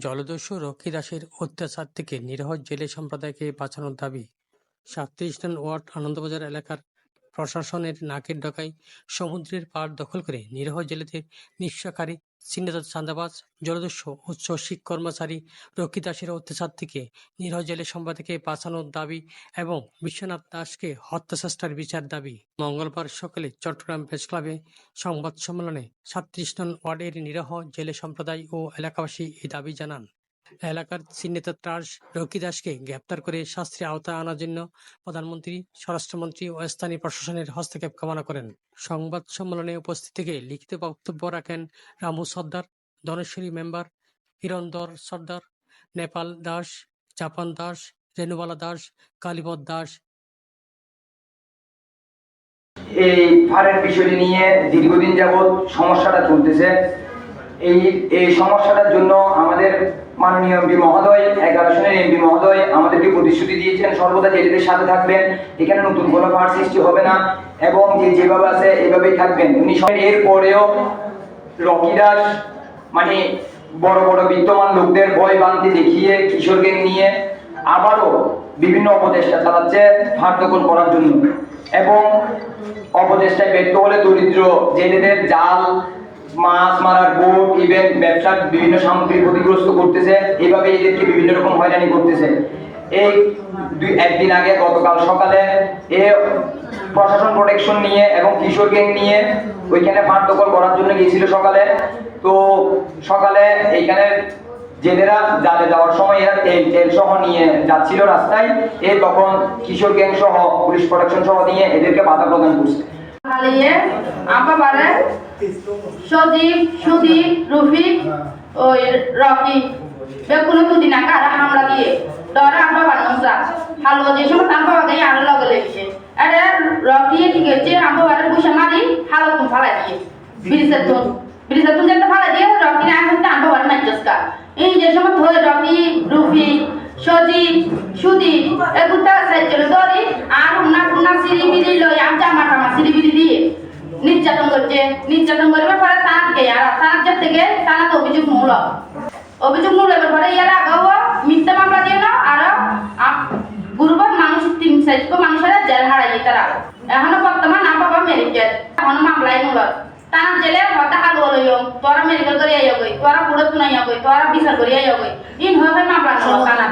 জলদস্যু রক্ষী দাসের অত্যাচার থেকে নিরহ জেলে সম্প্রদায়কে বাঁচানোর দাবি। সাতত্রিশ নং ওয়ার্ড আনন্দবাজার এলাকার প্রশাসনের নাকের ডকায় সমুদ্রের পাড় দখল করে নিরহ জেলেদের নিঃস্বকারী চিহ্নিত চাঁদাবাজ জলদস্যু উচ্চ কর্মচারী রক্ষী দাসের অত্যাচার থেকে নিরহ জেলে সম্পাদকে বাঁচানোর দাবি এবং বিশ্বনাথ দাসকে হত্যাচেষ্টার বিচার দাবি। মঙ্গলবার সকালে চট্টগ্রাম প্রেসক্লাবে সংবাদ সম্মেলনে সাতত্রিশ নং ওয়ার্ডের নিরহ জেলে সম্প্রদায় ও এলাকাবাসী এই দাবি জানান। এলাকার চিহ্নিত ত্রাস রকি দাসকে গ্রেপ্তার করে শাস্তির আওতায় আনার জন্য প্রধানমন্ত্রী, স্বরাষ্ট্রমন্ত্রী ও স্থানীয় প্রশাসনের হস্তক্ষেপ কামনা করেন। সংবাদ সম্মেলনে উপস্থিত থেকে লিখিত বক্তব্য রাখেন রামু সর্দার, ধনেশ্বরী মেম্বার হিরণদর সর্দার, নেপাল দাস, জাপান দাস, রেণুবালা দাস, কালীপদ দাস। এই ফারের বিষয়টি নিয়ে দীর্ঘদিন যাবৎ সমস্যাটা চলতেছে। এই এই সমস্যাটার জন্য আমাদের মাননীয় এমপি মহোদয় এগারো সনের এমপি মহোদয় আমাদেরকে প্রতিশ্রুতি দিয়েছেন, সর্বদা জেলেদের সাথে থাকবেন, এখানে নতুন কোনো ফার সৃষ্টি হবে না, এবং যে যেভাবে আছে এভাবেই থাকবেন। উনি এর পরেও রকি দাস মানে বড় বড় বিদ্যমান লোকদের ভয় বান্তি দেখিয়ে কিশোরকে নিয়ে আবারও বিভিন্ন অপচেষ্টা চালাচ্ছে দখল করার জন্য। এবং অপচেষ্টায় ব্যর্থ হলে দরিদ্র জেলেদের জাল মাছ মারার বোট ইভেন ব্যবসার বিভিন্ন সামগ্রী ক্ষতিগ্রস্ত করতেছে। এইভাবে এদেরকে বিভিন্ন রকম হয়রানি করতেছে। এই দুই, একদিন আগে গতকাল সকালে এ প্রশাসন প্রোটেকশন নিয়ে এবং কিশোর গ্যাং নিয়ে ওইখানে ফাঁক করার জন্য গিয়েছিল সকালে। তো সকালে এইখানে জেলেরা যাতে যাওয়ার সময় এরা তেল তেল সহ নিয়ে যাচ্ছিল রাস্তায়। এ তখন কিশোর গ্যাং সহ, পুলিশ প্রোটেকশন সহ নিয়ে এদেরকে বাধা প্রদান করছে সজীব সুদীপ রফিক ওই রকি। বেকুনো দুদিন আগে আর হামলা দিয়ে? ডরে আব্বা বানামসা হালো যে সময় তার বাবা গাই আরও লগে লেগেছে। আরে রকি কি গেছে আব্বা বারে বসে মারি হালো তুমি ফালাই দিয়ে ব্রিজের তুন ব্রিজের তুন যেতে ফালাই দিয়ে রকি না এখন আব্বা বারে মাইচসকা এই যে সময় ধরে রকি রফি সজীব সুদীপ এগুলা সাইকেল ধরি আর উনা উনা সিঁড়ি বিড়ি লই আর জামা টামা সিঁড়ি বিড়ি দিয়ে নির্যাতন করছে নির্যাতন করবে পরে তাকে আর যে থেকে তারা তো অভিযোগ মূল। অভিযোগ মূল এবার পরে ইয়ার আগাও মিথ্যা মামলা দিয়ে নাও, আর গুরুবার মানুষ তিন সাইজ মানুষের জেল হারাই তারা। এখনও বর্তমান না বাবা মেডিকেল এখন মামলাই মূল। তার জেলে হতা হাল লইম তোরা মেডিকেল করে আইয়া গই, তোরা পুরো তুনাইয়া গই, তোরা বিচার করে আইয়া গই। ইন হয়ে মামলা কানা।